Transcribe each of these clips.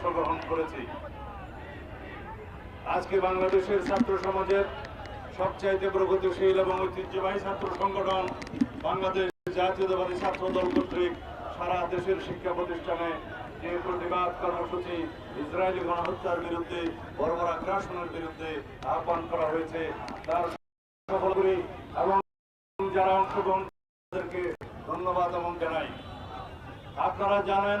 অংশগ্রহণ করেছি। আজকে বাংলাদেশের ছাত্র সমাজের সবচাইতে প্রগতিশীল এবং ঐতিহ্যবাহী ছাত্র সংগঠন বাংলাদেশ জাতীয়তাবাদী ছাত্র দল কর্তৃক সারা দেশের শিক্ষা প্রতিষ্ঠানে যে প্রতিবাদ কর্মসূচি ইসরায়েলি গণহত্যার বিরুদ্ধে বর্বর আগ্রাসনের বিরুদ্ধে আহ্বান করা হয়েছে, তার সফল করি এবং যারা অংশগ্রহণ তাদেরকে ধন্যবাদ এবং জানাই। আপনারা জানেন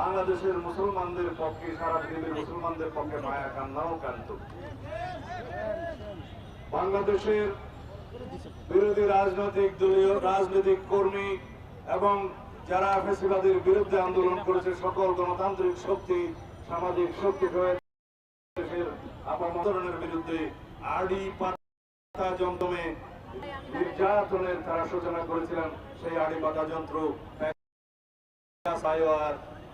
বাংলাদেশের মুসলমানদের পক্ষে, সারা পৃথিবীর মুসলমানদের পক্ষে মায়া কান্নাও কান্ত। বাংলাদেশের বিরোধী রাজনৈতিক দলীয়, রাজনৈতিক কর্মী এবং যারা ফেসিবাদের বিরুদ্ধে আন্দোলন করেছে, সকল গণতান্ত্রিক শক্তি, সামাজিক শক্তি দেশের আপামতরণের বিরুদ্ধে আড়ি পাতা যন্ত্রমে নির্যাতনের তারা সূচনা করেছিলেন সেই আড়ি পাতা যন্ত্র।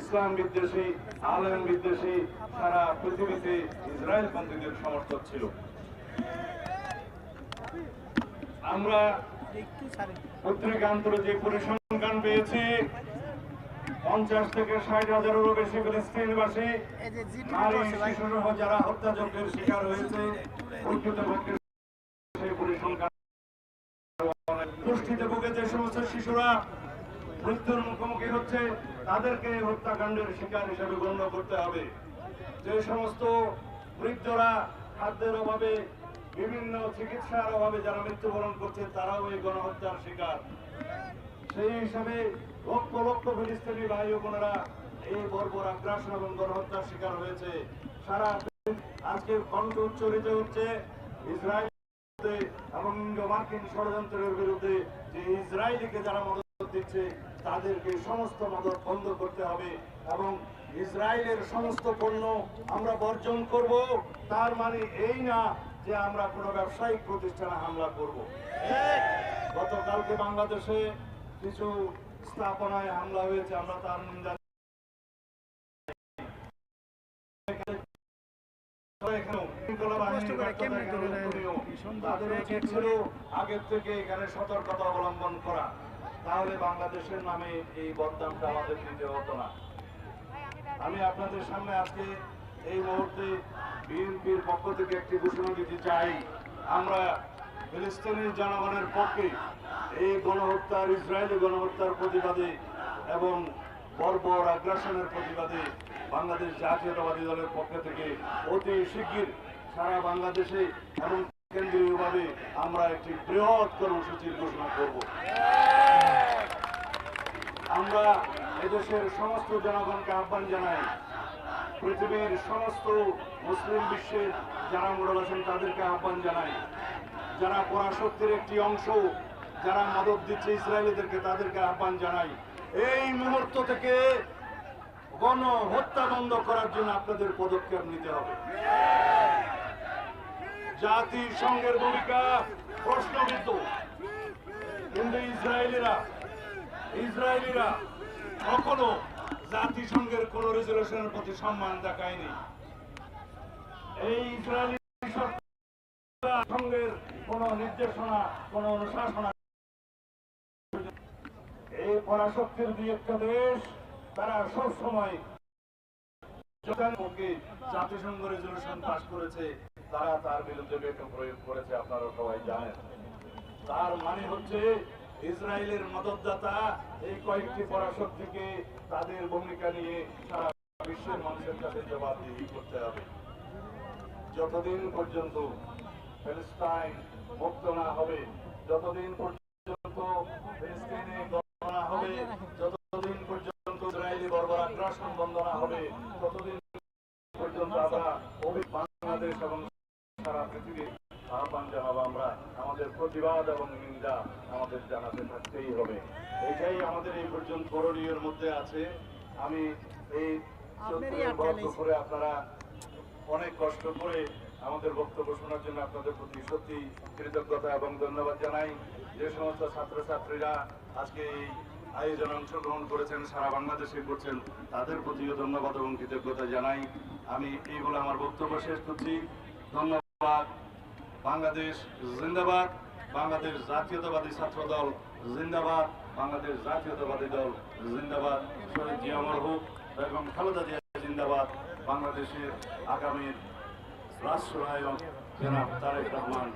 ইসলাম বিদ্বেষী, আলেম বিদ্বেষী, সারা পৃথিবীতে ইসরায়েল পন্থীদের সমর্থক ছিল। আমরা পত্রিকান্তরে যে পরিসংখ্যান পেয়েছি। পঞ্চাশ থেকে ষাট হাজারেরও বেশি ফিলিস্তিনবাসী, নারী, শিশুসহ যারা হত্যাযজ্ঞের শিকার হয়েছে পরিসংখ্যান পুষ্টিতে ভুগে যে সমস্ত শিশুরা। মৃত্যুর মুখোমুখি হচ্ছে তাদেরকে হত্যাকাণ্ডের শিকার হিসেবে গণ্য করতে হবে। যে সমস্ত বৃদ্ধরা খাদ্যের অভাবে, বিভিন্ন চিকিৎসার অভাবে যারা মৃত্যুবরণ করছে, তারাও এই গণহত্যার শিকার। সেই হিসাবে লক্ষ লক্ষ ফিলিস্তিনি ভাই বোনেরা এই বর্বর আগ্রাসন এবং গণহত্যার শিকার হয়েছে। সারা আজকে কণ্ঠ উচ্চারিত হচ্ছে ইসরায়েল এবং মার্কিন ষড়যন্ত্রের বিরুদ্ধে যে ইসরায়েলিকে যারা মদত দিচ্ছে তাদেরকে সমস্ত মদত বন্ধ করতে হবে এবং ইসরায়েলের সমস্ত পণ্য আমরা বর্জন করব। তার মানে এই না যে আমরা কোনো ব্যবসায়িক প্রতিষ্ঠানে হামলা করব। গতকালকে বাংলাদেশে কিছু স্থাপনায় হামলা হয়েছে আমরা তার নিন্দা। তাদের উচিত ছিল আগের থেকে এখানে সতর্কতা অবলম্বন করা। তাহলে বাংলাদেশের নামে এই বদনামটা আমাদের দিতে হতো না। আমি আপনাদের সামনে আজকে এই মুহূর্তে বিএনপির পক্ষ থেকে একটি ঘোষণা দিতে চাই। আমরা ফিলিস্তিনি জনগণের পক্ষে এই গণহত্যার, ইসরায়েলি গণহত্যার প্রতিবাদে এবং বর্বর আগ্রাসনের প্রতিবাদে বাংলাদেশ জাতীয়তাবাদী দলের পক্ষ থেকে অতি শিগগির সারা বাংলাদেশে এবং কেন্দ্রীয়ভাবে আমরা একটি বৃহৎ কর্মসূচির ঘোষণা করব। আমরা এদেশের সমস্ত জনগণকে আহ্বান জানাই, পৃথিবীর সমস্ত মুসলিম বিশ্বের যারা মোড়ল আছেন তাদেরকে আহ্বান জানাই। যারা পরাশক্তির একটি অংশ, যারা মদত দিচ্ছে ইসরায়েলিদেরকে তাদেরকে আহ্বান জানাই। এই মুহূর্ত থেকে গণ হত্যা বন্ধ করার জন্য আপনাদের পদক্ষেপ নিতে হবে। জাতিসংঘের ভূমিকা প্রশ্নবিদ্ধ। কিন্তু ইসরায়েলিরা ইসরায়েলিরা কখনো জাতিসংঘের কোন রেজলিউশনের প্রতি সম্মান দেখায়নি। এই ইসরায়েলি সঙ্গের কোন নির্দেশনা, কোন অনুশাসনা এই পরাশক্তির দুই একটা দেশ তারা সব সময় জাতিসংঘ রেজলিউশন পাস করেছে। তারা তার বিরুদ্ধে বেটো প্রয়োগ করেছে আপনারা সবাই জানেন। তার মানে হচ্ছে, ইসরায়েলের মদতদাতা এই কয়েকটি পরাশক্তিকে তাদের ভূমিকা নিয়ে সারা বিশ্বের মানুষের কাছে জবাবদিহি করতে হবে। যতদিন পর্যন্ত প্যালেস্টাইন মুক্ত না হবে, যতদিন পর্যন্ত ফিলিস্তিনে প্রতিবাদ এবং নিন্দা আমাদের জানাতে থাকতেই হবে। এটাই আমাদের এই পর্যন্ত করণীয়ের মধ্যে আছে। আমি এই করে আপনারা অনেক কষ্ট করে আমাদের বক্তব্য শোনার জন্য আপনাদের প্রতি সত্যি কৃতজ্ঞতা এবং ধন্যবাদ জানাই। যে সমস্ত ছাত্রছাত্রীরা আজকে এই আয়োজনে অংশগ্রহণ করেছেন সারা বাংলাদেশে করছেন তাদের প্রতিও ধন্যবাদ এবং কৃতজ্ঞতা জানাই। আমি এই বলে আমার বক্তব্য শেষ করছি। ধন্যবাদ। বাংলাদেশ জিন্দাবাদ, বাংলাদেশ জাতীয়তাবাদী ছাত্র দল জিন্দাবাদ, বাংলাদেশ জাতীয়তাবাদী দল জিন্দাবাদ। শহীদ জিয়া মরহুক বেগম খালেদা জিয়া জিন্দাবাদ। বাংলাদেশের আগামী রাষ্ট্রনায়ক জনাব তারেক রহমান।